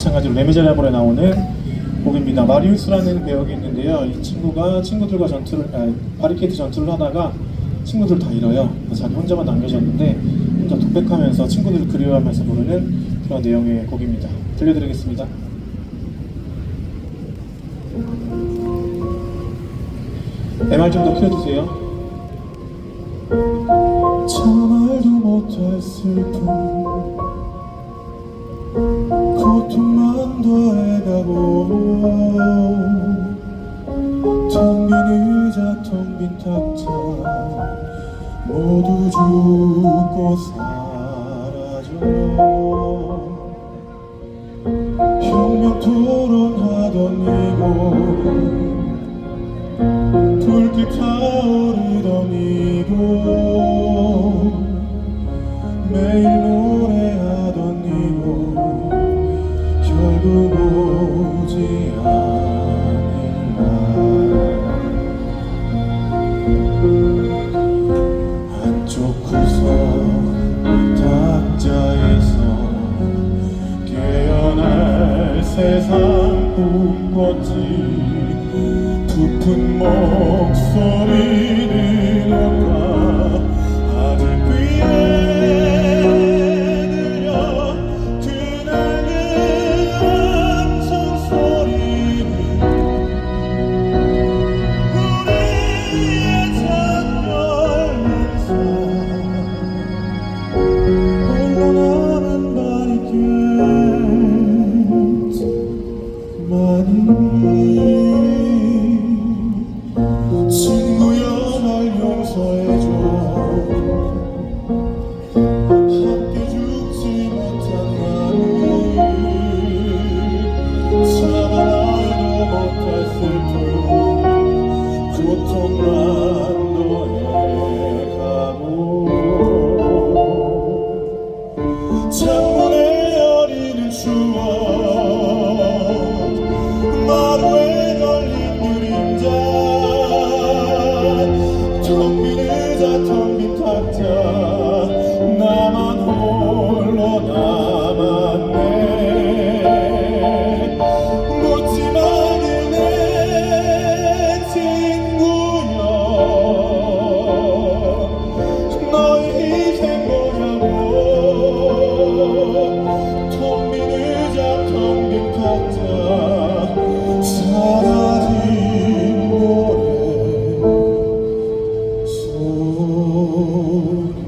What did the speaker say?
마찬가지로 레미제라블에 나오는 곡입니다. 마리우스라는 배역이 있는데요. 이 친구가 친구들과 전투를 아, 바리케이트 전투를 하다가 친구들 다 잃어요. 자기 혼자만 남겨졌는데 혼자 독백하면서 친구들을 그리워하면서 부르는 그런 내용의 곡입니다. 들려드리겠습니다. MR 좀 더 키워주세요. 저 말도 못할 슬픔 텅빈 탁자 모두 죽고 사라져. 혁명 토론하던 이곳 불빛 타오르던 이곳 매일 노래하던 이곳 결국 오지 않을 꿈꿨지 부푼 목소리 들어가 하늘 위에 You. Zaten bir tahta holy.